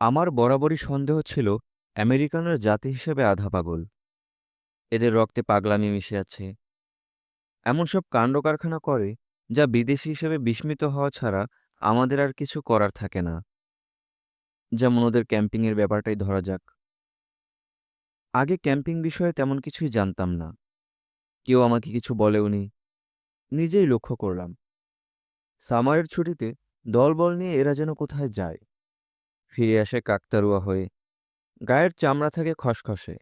আমার বরাবরই সন্দেহ ছিল আমেরিকানরা জাতি হিসেবে আধা পাগল। এদের রক্তে পাগলামি মিশে আছে এমন সব কাণ্ড কারখানা করে যা বিদেশি হিসেবে বিস্মিত হওয়া ছাড়া আমাদের আর কিছু করার থাকে না। যেমন ওদের ক্যাম্পিংয়ের ব্যাপারটাই ধরা যাক। আগে ক্যাম্পিং বিষয়ে তেমন কিছুই জানতাম না। কেউ আমাকে কিছু বলেওনি। নিজেই লক্ষ্য করলাম। সামারের ছুটিতে দলবল নিয়ে এরা যেন কোথায় যায়। ফিরে আসে কাকতারুয়া হয়ে। গায়ের চামড়া থাকে খসখসে।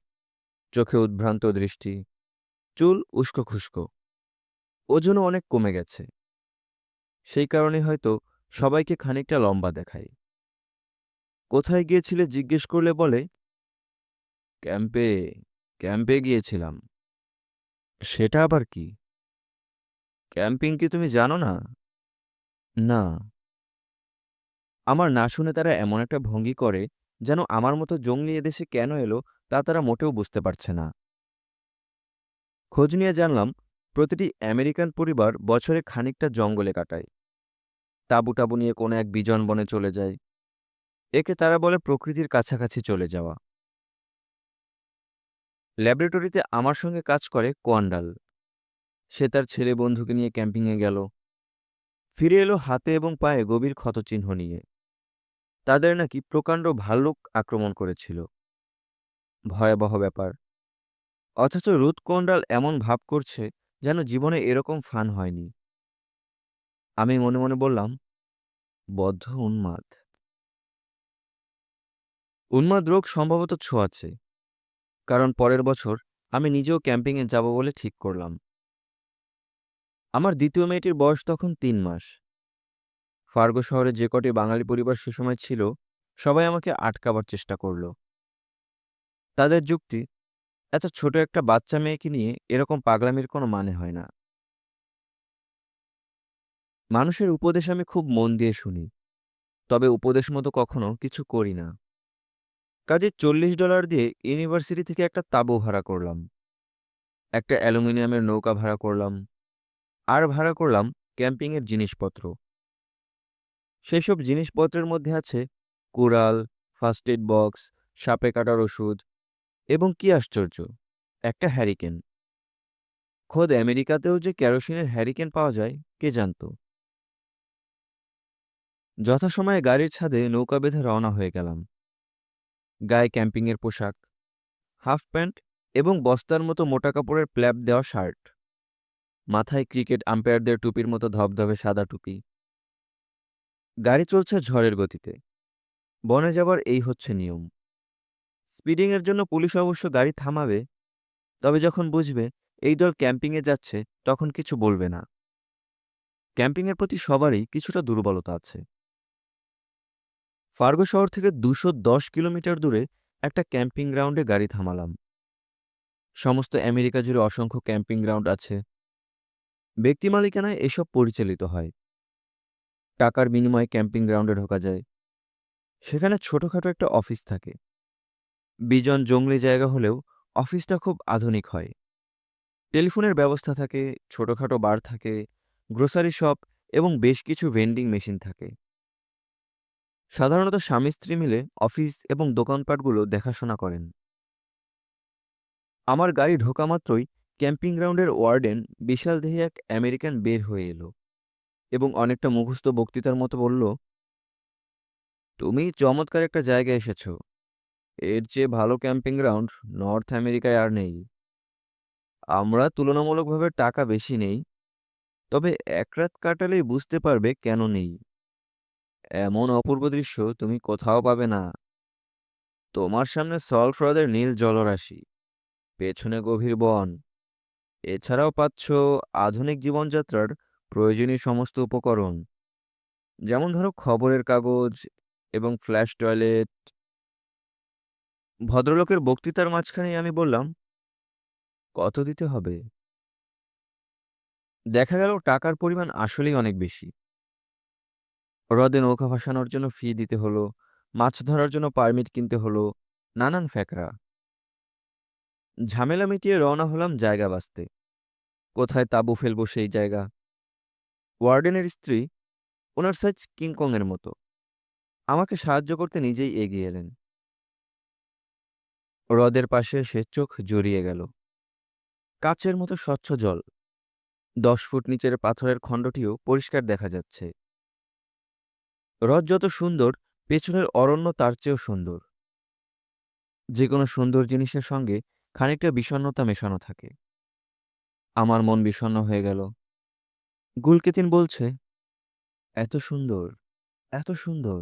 চোখে উদ্ভ্রান্ত দৃষ্টি। চুল উস্কো খুস্কো। ওজনও অনেক কমে গেছে। সেই কারণে হয়তো সবাইকে খানিকটা লম্বা দেখায়। কোথায় গিয়েছিলে জিজ্ঞেস করলে বলে? ক্যাম্পে ক্যাম্পে গিয়েছিলাম। সেটা আবার কি? ক্যাম্পিং কি তুমি জানো না? না। আমার না শুনে তারা এমন একটা ভঙ্গি করে যেন আমার মতো জঙ্গলি এদেশে কেন এলো তা তারা মোটেও বুঝতে পারছে না। খোঁজ নিয়ে জানলাম, প্রতিটি আমেরিকান পরিবার বছরে খানিকটা জঙ্গলে কাটায়। তাঁবু টাবু নিয়ে কোনো এক বিজন বনে চলে যায়। একে তারা বলে প্রকৃতির কাছাকাছি চলে যাওয়া। ল্যাবরেটরিতে আমার সঙ্গে কাজ করে কোয়ান্ডাল। সে তার ছেলে বন্ধুকে নিয়ে ক্যাম্পিংয়ে গেল। ফিরে এলো হাতে এবং পায়ে গভীর ক্ষতচিহ্ন নিয়ে। তাদের নাকি প্রকাণ্ড ভাল্লুক আক্রমণ করেছিল। ভয়াবহ ব্যাপার। অথচ রুথ কোন্ডাল এমন ভাব করছে যেন জীবনে এরকম ফান হয়নি। আমি মনে মনে বললাম, বদ্ধ উন্মাদ। উন্মাদ রোগ সম্ভবত ছোঁয়াছে কারণ পরের বছর আমি নিজেও ক্যাম্পিংয়ে যাব বলে ঠিক করলাম। আমার দ্বিতীয় মেয়েটির বয়স তখন তিন মাস। ফার্গো শহরে যে কটি বাঙালি পরিবার সে সময় ছিল, সবাই আমাকে আটকাবার চেষ্টা করল। তাদের যুক্তি, এত ছোট একটা বাচ্চা মেয়েকে নিয়ে এরকম পাগলামির কোনো মানে হয় না। মানুষের উপদেশ আমি খুব মন দিয়ে শুনি, তবে উপদেশ মতো কখনো কিছু করি না। কাজে চল্লিশ ডলার দিয়ে ইউনিভার্সিটি থেকে একটা তাঁবু ভাড়া করলাম। একটা অ্যালুমিনিয়ামের নৌকা ভাড়া করলাম। আর ভাড়া করলাম ক্যাম্পিংয়ের জিনিসপত্র। সেসব জিনিসপত্রের মধ্যে আছে কুড়াল ফার্স্ট এড বক্স সাপে কাটার ওষুধ এবং কি আশ্চর্য, একটা হ্যারিকেন খোদ আমেরিকাতেও যে ক্যারোসিনের হ্যারিকেন পাওয়া যায়, কে জানত? যথাসময়ে গাড়ির ছাদে নৌকা বেঁধে রওনা হয়ে গেলাম। গায়ে ক্যাম্পিংয়ের পোশাক হাফ প্যান্ট এবং বস্তার মতো মোটা কাপড়ের প্ল্যাপ দেওয়া শার্ট মাথায় ক্রিকেট আম্পায়ারদের টুপির মতো ধবধবে সাদা টুপি। গাড়ি চলছে ঝড়ের গতিতে। বনে যাবার এই হচ্ছে নিয়ম। স্পিডিংয়ের জন্য পুলিশ অবশ্য গাড়ি থামাবে, তবে যখন বুঝবে এই দল ক্যাম্পিংয়ে যাচ্ছে, তখন কিছু বলবে না। ক্যাম্পিংয়ের প্রতি সবারই কিছুটা দুর্বলতা আছে। ফার্গো শহর থেকে দুশো দশ কিলোমিটার দূরে একটা ক্যাম্পিং গ্রাউন্ডে গাড়ি থামালাম। সমস্ত আমেরিকা জুড়ে অসংখ্য ক্যাম্পিং গ্রাউন্ড আছে। ব্যক্তি মালিকানায় এসব পরিচালিত হয়। টাকার বিনিময়ে ক্যাম্পিং গ্রাউন্ডে ঢোকা যায়। সেখানে ছোটখাটো একটা অফিস থাকে। বিজন জঙ্গলি জায়গা হলেও অফিসটা খুব আধুনিক হয়। টেলিফোনের ব্যবস্থা থাকে, ছোটখাটো বার থাকে, গ্রোসারি শপ এবং বেশ কিছু ভেন্ডিং মেশিন থাকে। সাধারণত স্বামী স্ত্রী মিলে অফিস এবং দোকানপাটগুলো দেখাশোনা করেন। আমার গাড়ি ঢোকা মাত্রই ক্যাম্পিং গ্রাউন্ডের ওয়ার্ডেন বিশাল দেহে এক আমেরিকান বের হয়ে এলো। এবং অনেকটা মুখস্থ বক্তৃতার মতো বলল, তুমি চমৎকার একটা জায়গায় এসেছ। এর চেয়ে ভালো ক্যাম্পিং গ্রাউন্ড নর্থ আমেরিকায় আর নেই। আমরা তুলনামূলকভাবে টাকা বেশি নেই, তবে এক রাত কাটালেই বুঝতে পারবে কেন নেই। এমন অপূর্ব দৃশ্য তুমি কোথাও পাবে না। তোমার সামনে সল্ট হ্রদের নীল জলরাশি, পেছনে গভীর বন। এছাড়াও পাচ্ছ আধুনিক জীবনযাত্রার প্রয়োজনীয় সমস্ত উপকরণ। যেমন ধরো খবরের কাগজ এবং ফ্ল্যাশ টয়লেট। ভদ্রলোকের বক্তৃতার মাঝখানেই আমি বললাম, কত দিতে হবে? দেখা গেল টাকার পরিমাণ আসলেই অনেক বেশি। হ্রদে নৌকা ভাসানোর জন্য ফি দিতে হলো, মাছ ধরার জন্য পারমিট কিনতে হলো, নানান ফ্যাকরা। ঝামেলা মিটিয়ে রওনা হলাম জায়গা বাঁচতে। কোথায় তাঁবু ফেলব সেই জায়গা? ওয়ার্ডেনের স্ত্রী ওনার সাইজ কিংকংয়ের মতো। আমাকে সাহায্য করতে নিজেই এগিয়ে এলেন। হ্রদের পাশে সে চোখ জড়িয়ে গেল। কাচের মতো স্বচ্ছ জল। দশ ফুট নিচের পাথরের খণ্ডটিও পরিষ্কার দেখা যাচ্ছে। হ্রদ যত সুন্দর, পেছনের অরণ্য তার চেয়েও সুন্দর। যে কোনো সুন্দর জিনিসের সঙ্গে খানিকটা বিষণ্ণতা মেশানো থাকে। আমার মন বিষণ্ণ হয়ে গেল। গুলকেতিন বলছে, এত সুন্দর এত সুন্দর।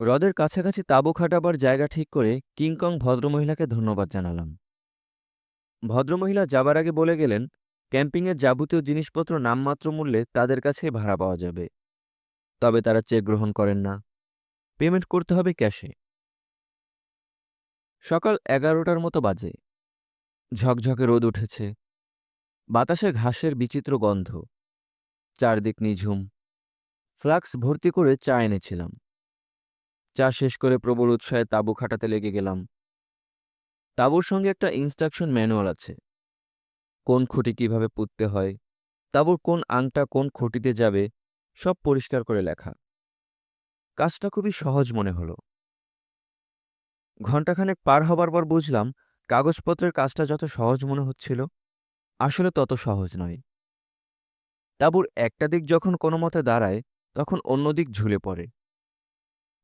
হ্রদের কাছাকাছি তাঁবু খাটাবার জায়গা ঠিক করে কিংকং ভদ্রমহিলাকে ধন্যবাদ জানালাম। ভদ্রমহিলা যাবার আগে বলে গেলেন, ক্যাম্পিংয়ের যাবতীয় জিনিসপত্র নামমাত্র মূল্যে তাদের কাছে ভাড়া পাওয়া যাবে। তবে তারা চেক গ্রহণ করেন না। পেমেন্ট করতে হবে ক্যাশে। সকাল এগারোটার মতো বাজে। ঝকঝকে রোদ উঠেছে। বাতাসে ঘাসের বিচিত্র গন্ধ। চারদিক নিঝুম। ফ্লাক্স ভর্তি করে চা এনেছিলাম। চা শেষ করে প্রবল উৎসাহে তাঁবু খাটাতে লেগে গেলাম। তাঁবুর সঙ্গে একটা ইনস্ট্রাকশন ম্যানুয়াল আছে। কোন খুঁটি কীভাবে পুঁততে হয়, তাঁবুর কোন আংটা কোন খুঁটিতে যাবে, সব পরিষ্কার করে লেখা। কাজটা খুবই সহজ মনে হলো। ঘণ্টাখানেক পার হবার পর বুঝলাম, কাগজপত্রের কাজটা যত সহজ মনে হচ্ছিল আসলে তত সহজ নয়। তাঁবুর একটা দিক যখন কোনো মতে দাঁড়ায়, তখন অন্য দিক ঝুলে পড়ে।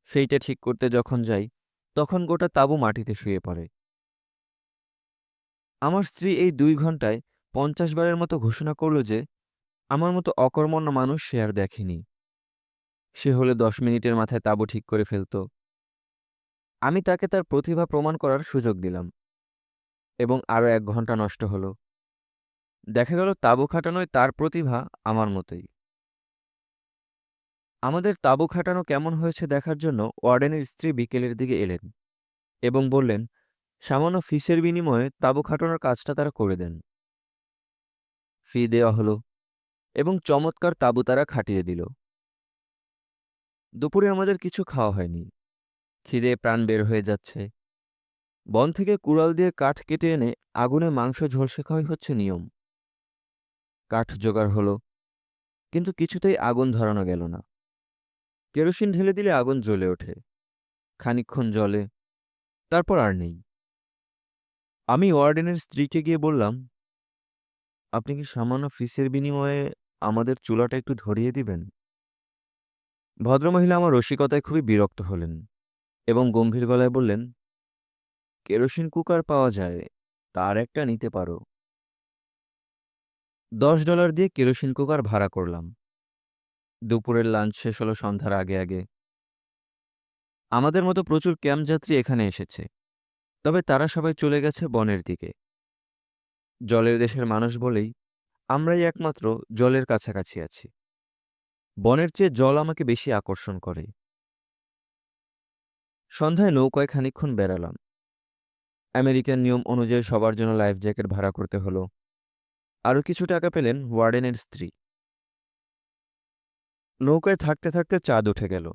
সেইটা ঠিক করতে যখন যাই, তখন গোটা তাঁবু মাটিতে শুয়ে পড়ে। আমার স্ত্রী এই দুই ঘন্টায় পঞ্চাশ বারের মতো ঘোষণা করল যে, আমার মতো অকর্মণ্য মানুষ সে আর দেখেনি। সে হলে দশ মিনিটের মাথায় তাঁবু ঠিক করে ফেলত। আমি তাকে তার প্রতিভা প্রমাণ করার সুযোগ দিলাম। এবং আরও এক ঘণ্টা নষ্ট হলো। দেখা গেল তাঁবু খাটানোয় তার প্রতিভা আমার মতোই। আমাদের তাঁবু খাটানো কেমন হয়েছে দেখার জন্য ওয়ার্ডেনের স্ত্রী বিকেলের দিকে এলেন এবং বললেন, সামান্য ফিসের বিনিময়ে তাঁবু খাটানোর কাজটা তারা করে দেন। ফি দেওয়া হলো এবং চমৎকার তাঁবু তারা খাটিয়ে দিল। দুপুরে আমাদের কিছু খাওয়া হয়নি। খিদে প্রাণ বের হয়ে যাচ্ছে। বন থেকে কুড়াল দিয়ে কাঠ কেটে এনে আগুনে মাংস ঝলসে শেখাই হচ্ছে নিয়ম। কাঠ জোগাড় হলো, কিন্তু কিছুতেই আগুন ধরানো গেল না। কেরোসিন ঢেলে দিলে আগুন জ্বলে ওঠে, খানিকক্ষণ জলে তারপর আর নেই। আমি ওয়ার্ডেনের স্ত্রীকে গিয়ে বললাম, আপনি কি সামান্য ফিসের বিনিময়ে আমাদের চুলাটা একটু ধরিয়ে দিবেন? ভদ্রমহিলা আমার রসিকতায় খুবই বিরক্ত হলেন এবং গম্ভীর গলায় বললেন, কেরোসিন কুকার পাওয়া যায়, তার একটা নিতে পারো। দশ ডলার দিয়ে কেরোসিন কুকার ভাড়া করলাম। দুপুরের লাঞ্চ শেষ হলো সন্ধ্যার আগে আগে। আমাদের মতো প্রচুর ক্যাম্প যাত্রী এখানে এসেছে। তবে তারা সবাই চলে গেছে বনের দিকে। জলের দেশের মানুষ বলেই আমরাই একমাত্র জলের কাছাকাছি আছি। বনের চেয়ে জল আমাকে বেশি আকর্ষণ করে। সন্ধ্যায় নৌকায় খানিকক্ষণ বেড়ালাম। আমেরিকান নিয়ম অনুযায়ী সবার জন্য লাইফ জ্যাকেট ভাড়া করতে হলো। আরও কিছু টাকা পেলেন ওয়ার্ডেনের স্ত্রী। নৌকায় থাকতে থাকতে চাঁদ উঠে গেল।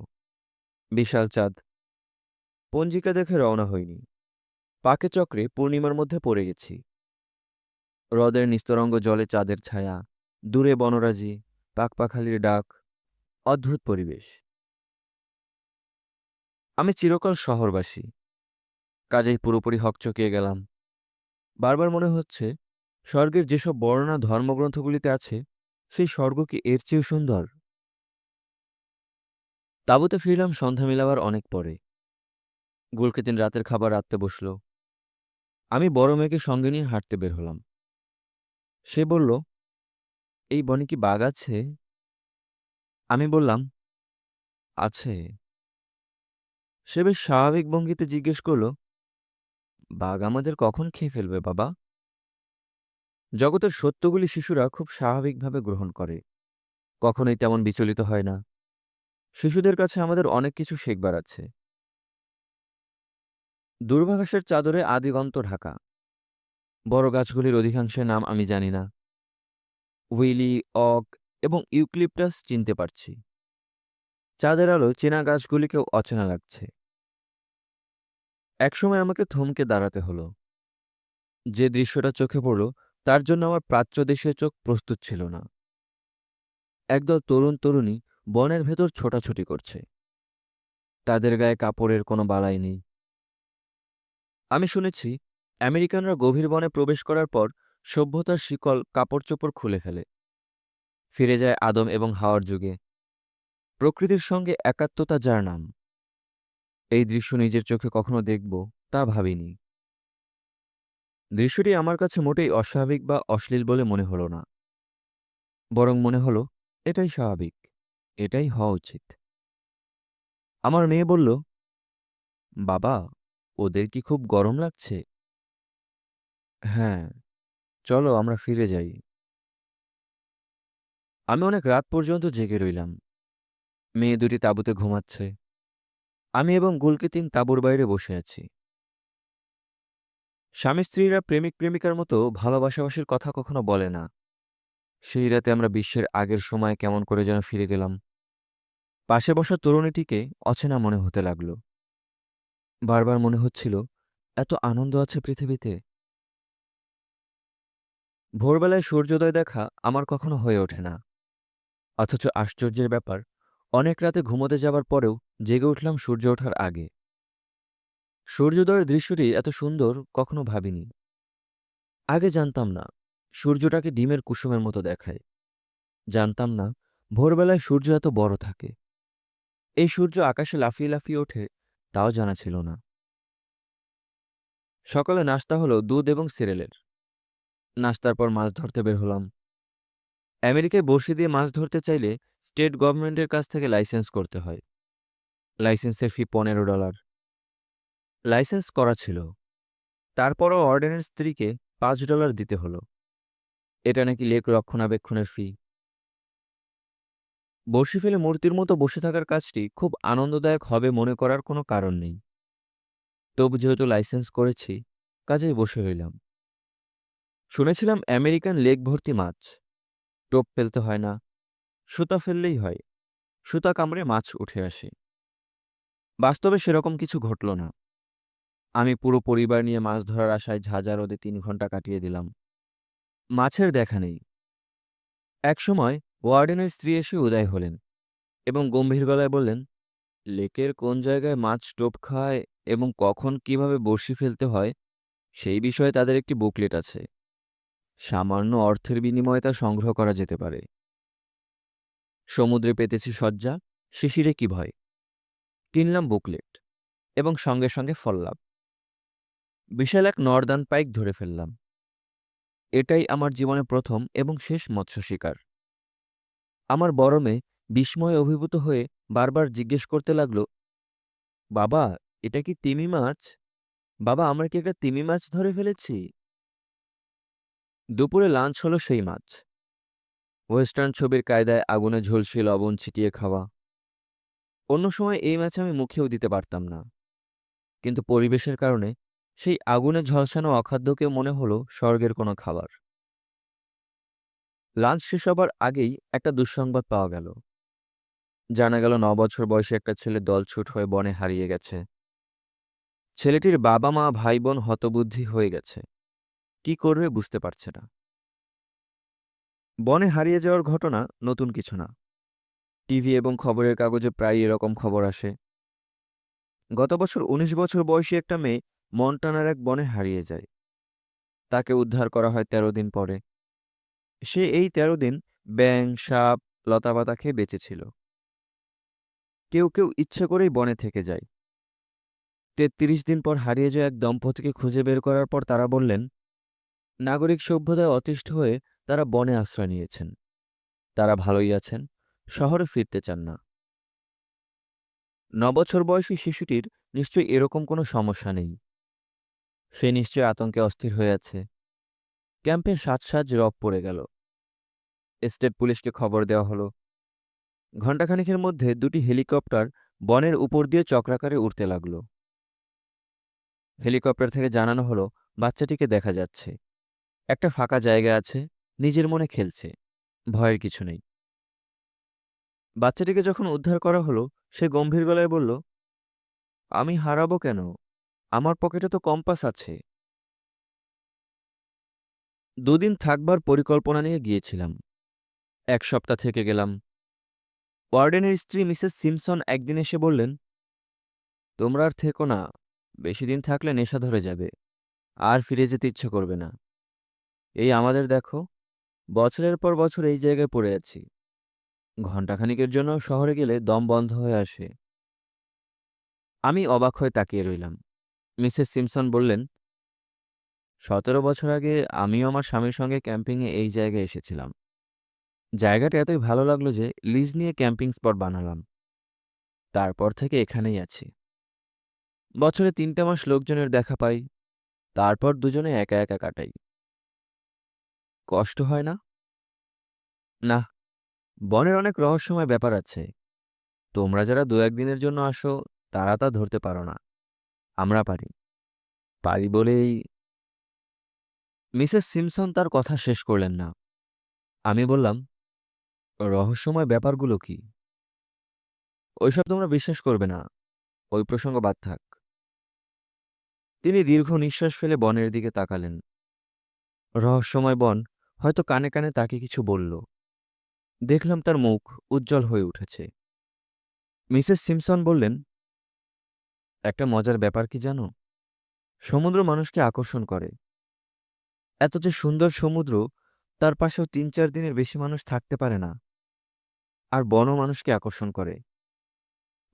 বিশাল চাঁদ। পঞ্জিকা দেখে রওনা হইনি। পাকে চক্রে পূর্ণিমার মধ্যে পড়ে গেছি। হ্রদের নিস্তরঙ্গ জলে চাঁদের ছায়া, দূরে বনরাজি, পাকপাখালির ডাক, অদ্ভুত পরিবেশ। আমি চিরকাল শহরবাসী। কাজেই পুরোপুরি হকচকিয়ে গেলাম। বারবার মনে হচ্ছে স্বর্গের যেসব বর্ণনা ধর্মগ্রন্থগুলিতে আছে, সেই স্বর্গ কি এর চেয়েও সুন্দর? তাঁবুতে ফিরলাম, সন্ধ্যা মিলাবার অনেক পরে। গুলকেতিন রাতের খাবার রাখতে বসল। আমি বড় মেয়েকে সঙ্গে নিয়ে হাঁটতে বের হলাম। সে বলল, এই বনে কি বাঘ আছে? আমি বললাম, আছে। সে বেশ স্বাভাবিক ভঙ্গিতে জিজ্ঞেস করল, বাঘ আমাদের কখন খেয়ে ফেলবে বাবা? জগতের সত্যগুলি শিশুরা খুব স্বাভাবিকভাবে গ্রহণ করে। কখনোই তেমন বিচলিত হয় না। শিশুদের কাছে আমাদের অনেক কিছু শেখবার আছে। দুর্বাঘাসের চাদরে আদিগন্ত ঢাকা। বড় গাছগুলির অধিকাংশের নাম আমি জানি না। উইলি, অক এবং ইউক্লিপটাস চিনতে পারছি। চাঁদের আলো চেনা গাছগুলিকেও অচেনা লাগছে। একসময় আমাকে থমকে দাঁড়াতে হলো। যে দৃশ্যটা চোখে পড়ল তার জন্য আমার প্রাচ্য দেশীয় চোখ প্রস্তুত ছিল না। একদল তরুণ তরুণী বনের ভেতর ছোটাছুটি করছে। তাদের গায়ে কাপড়ের কোনো বালাই নেই। আমি শুনেছি, আমেরিকানরা গভীর বনে প্রবেশ করার পর সভ্যতার শিকল কাপড় চোপড় খুলে ফেলে। ফিরে যায় আদম এবং হাওয়ার যুগে। প্রকৃতির সঙ্গে একাত্মতা যার নাম। এই দৃশ্য নিজের চোখে কখনো দেখব তা ভাবিনি। দৃশ্যটি আমার কাছে মোটেই অস্বাভাবিক বা অশ্লীল বলে মনে হলো না। বরং মনে হলো, এটাই স্বাভাবিক, এটাই হওয়া উচিত। আমার মেয়ে বলল, বাবা, ওদের কি খুব গরম লাগছে? হ্যাঁ চলো আমরা ফিরে যাই। আমি অনেক রাত পর্যন্ত জেগে রইলাম। মেয়ে দুটি তাঁবুতে ঘুমাচ্ছে। আমি এবং গুলকিতিন তাঁবুর বাইরে বসে আছি। স্বামী স্ত্রীরা প্রেমিক প্রেমিকার মতো ভালোবাসাবাসির কথা কখনো বলে না। সেই রাতে আমরা বিশ্বের আগের সময় কেমন করে যেন ফিরে গেলাম। পাশে বসা তরুণীটিকে অচেনা মনে হতে লাগল। বারবার মনে হচ্ছিল, এত আনন্দ আছে পৃথিবীতে। ভোরবেলায় সূর্যোদয় দেখা আমার কখনো হয়ে ওঠে না। অথচ আশ্চর্যের ব্যাপার, অনেক রাতে ঘুমোতে যাবার পরেও জেগে উঠলাম সূর্য ওঠার আগে। সূর্যোদয়ের দৃশ্যটি এত সুন্দর কখনো ভাবিনি। আগে জানতাম না, সূর্যটাকে ডিমের কুসুমের মতো দেখায়। জানতাম না, ভোরবেলায় সূর্য এত বড় থাকে। এই সূর্য আকাশে লাফিয়ে লাফিয়ে ওঠে, তাও জানা ছিল না। সকালে নাস্তা হলো দুধ এবং সিরেলের নাস্তার পর মাছ ধরতে বের হলাম। আমেরিকায় বড়শি দিয়ে মাছ ধরতে চাইলে স্টেট গভর্নমেন্টের কাছ থেকে লাইসেন্স করতে হয়। লাইসেন্সের ফি পনেরো ডলার। লাইসেন্স করা ছিল। তারপরও অর্ডিন্যান্স স্ত্রীকে পাঁচ ডলার দিতে হলো। এটা নাকি লেক রক্ষণাবেক্ষণের ফি বড়শি ফেলে মূর্তির মতো বসে থাকার কাজটি খুব আনন্দদায়ক হবে মনে করার কোনো কারণ নেই। তবু যেহেতু লাইসেন্স করেছি, কাজেই বসে রইলাম। শুনেছিলাম আমেরিকান লেক ভর্তি মাছ। টোপ ফেলতে হয় না, সুতা ফেললেই হয়, সুতা কামড়ে মাছ উঠে আসে। বাস্তবে সেরকম কিছু ঘটল না। আমি পুরো পরিবার নিয়ে মাছ ধরার আশায় ঝাঁঝা রোদে তিন ঘণ্টা কাটিয়ে দিলাম। মাছের দেখা নেই। একসময় ওয়ার্ডেনের স্ত্রী এসে উদয় হলেন এবং গম্ভীর গলায় বললেন, লেকের কোন জায়গায় মাছ টোপ খায় এবং কখন কীভাবে বড়শি ফেলতে হয়, সেই বিষয়ে তাদের একটি বুকলেট আছে। সামান্য অর্থের বিনিময়ে তা সংগ্রহ করা যেতে পারে। সমুদ্রে পেতেছি শয্যা, শিশিরে কি ভয়? কিনলাম বুকলেট এবং সঙ্গে সঙ্গে ফললাম বিশাল এক নর্দান পাইক ধরে ফেললাম। এটাই আমার জীবনে প্রথম এবং শেষ মৎস্য শিকার। আমার বড় মেয়ে বিস্ময়ে অভিভূত হয়ে বারবার জিজ্ঞেস করতে লাগল, বাবা, এটা কি তিমি মাছ? বাবা, আমরা কি একটা তিমি মাছ ধরে ফেলেছি? দুপুরে লাঞ্চ হলো সেই মাছ। ওয়েস্টার্ন ছবির কায়দায় আগুনে ঝলসে লবণ ছিটিয়ে খাওয়া। অন্য সময় এই মাছ আমি মুখেও দিতে পারতাম না। কিন্তু পরিবেশের কারণে সেই আগুনে ঝলসানো অখাদ্যকে মনে হলো স্বর্গের কোনো খাবার। লাঞ্চ শেষ হবার আগেই একটা দুঃসংবাদ পাওয়া গেল। জানা গেল ন বছর বয়সে একটা ছেলে দলছুট হয়ে বনে হারিয়ে গেছে। ছেলেটির বাবা মা ভাই বোন হতবুদ্ধি হয়ে গেছে। কি করবে বুঝতে পারছে না। বনে হারিয়ে যাওয়ার ঘটনা নতুন কিছু না। টিভি এবং খবরের কাগজে প্রায় এরকম খবর আসে। গত বছর ১৯ বছর বয়সী একটা মেয়ে মন্টানার এক বনে হারিয়ে যায়। তাকে উদ্ধার করা হয় ১৩ দিন পরে। সে এই ১৩ দিন ব্যাং সাপ, লতাপাতা খেয়ে বেঁচেছিল কেউ কেউ ইচ্ছে করেই বনে থেকে যায়। তেত্রিশ দিন পর হারিয়ে যাওয়া এক দম্পতিকে খুঁজে বের করার পর তারা বললেন, নাগরিক সভ্যতায় অতিষ্ঠ হয়ে তারা বনে আশ্রয় নিয়েছেন। তারা ভালোই আছেন, শহরে ফিরতে চান না। নবছর বয়সী শিশুটির নিশ্চয়ই এরকম কোনো সমস্যা নেই। সে নিশ্চয় আতঙ্কে অস্থির হয়ে আছে। ক্যাম্পে সাজ সাজ রব পড়ে গেল। স্টেট পুলিশকে খবর দেওয়া হলো। ঘণ্টাখানিকের মধ্যে দুটি হেলিকপ্টার বনের উপর দিয়ে চক্রাকারে উঠতে লাগল। হেলিকপ্টার থেকে জানানো হলো, বাচ্চাটিকে দেখা যাচ্ছে। একটা ফাঁকা জায়গা আছে, নিজের মনে খেলছে। ভয়ের কিছু নেই। বাচ্চাটিকে যখন উদ্ধার করা হলো, সে গম্ভীর গলায় বলল, আমি হারাবো কেন? আমার পকেটে তো কম্পাস আছে। দুদিন থাকবার পরিকল্পনা নিয়ে গিয়েছিলাম। এক সপ্তাহ থেকে গেলাম। ওয়ার্ডেনের স্ত্রী মিসেস সিমসন একদিন এসে বললেন, তোমরা আর থেকো না, বেশি দিন থাকলে নেশা ধরে যাবে, আর ফিরে যেতে ইচ্ছে করবে না। এই আমাদের দেখো, বছরের পর বছর এই জায়গায় পড়ে আছি। ঘণ্টাখানিকের জন্য শহরে গেলে দম বন্ধ হয়ে আসে। আমি অবাক হয়ে তাকিয়ে রইলাম। মিসেস সিমসন বললেন, সতেরো বছর আগে আমিও আমার স্বামীর সঙ্গে ক্যাম্পিংয়ে এই জায়গায় এসেছিলাম। জায়গাটা এতই ভালো লাগল যে লিজ নিয়ে ক্যাম্পিং স্পট বানালাম। তারপর থেকে এখানেই আছি। বছরে তিনটা মাস লোকজনের দেখা পাই, তারপর দুজনে একা একা কাটাই। কষ্ট হয় না? না, বনের অনেক রহস্যময় ব্যাপার আছে। তোমরা যারা দু একদিনের জন্য আসো, তারা তা ধরতে পারো না। আমরা পারি। পারি বলেই মিসেস সিমসন তার কথা শেষ করলেন না। আমি বললাম, রহস্যময় ব্যাপারগুলো কি? ওইসব তোমরা বিশ্বাস করবে না। ওই প্রসঙ্গ বাদ থাক। তিনি দীর্ঘ নিঃশ্বাস ফেলে বনের দিকে তাকালেন। রহস্যময় বন হয়তো কানে কানে তাকে কিছু বলল। দেখলাম তার মুখ উজ্জ্বল হয়ে উঠেছে। মিসেস সিমসন বললেন একটা মজার ব্যাপার কি জানো? সমুদ্র মানুষকে আকর্ষণ করে। এত যে সুন্দর সমুদ্র, তার পাশেও তিন চার দিনের বেশি মানুষ থাকতে পারে না। আর বন মানুষকে আকর্ষণ করে।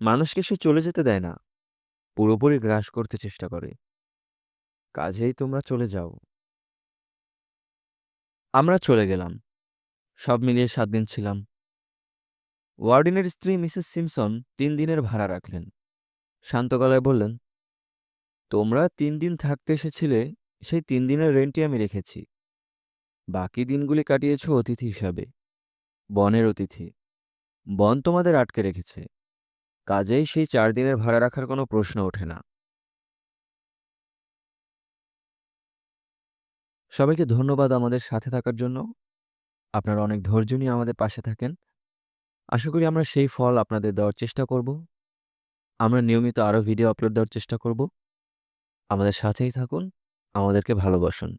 মানুষকে সে চলে যেতে দেয় না। পুরোপুরি গ্রাস করতে চেষ্টা করে। কাজেই তোমরা চলে যাও। আমরা চলে গেলাম। সব মিলিয়ে সাত দিন ছিলাম। ওয়ার্ডিনের স্ত্রী মিসেস সিমসন তিন দিনের ভাড়া রাখলেন। শান্ত গলায় বললেন, তোমরা তিন দিন থাকতে এসেছিলে, সেই তিন দিনের রেন্টই আমি রেখেছি। বাকি দিনগুলি কাটিয়েছ অতিথি হিসাবে, বনের অতিথি। বন তোমাদের আটকে রেখেছে। কাজেই সেই চার দিনের ভাড়া রাখার কোনো প্রশ্ন ওঠে না। সবাইকে ধন্যবাদ আমাদের সাথে থাকার জন্য। আপনারা অনেক ধৈর্য নিয়ে আমাদের পাশে থাকেন। আশা করি আমরা সেই ফল আপনাদের দেওয়ার চেষ্টা করব। আমরা নিয়মিত আরও ভিডিও আপলোড দেওয়ার চেষ্টা করব। আমাদের সাথেই থাকুন আমাদেরকে ভালোবাসুন।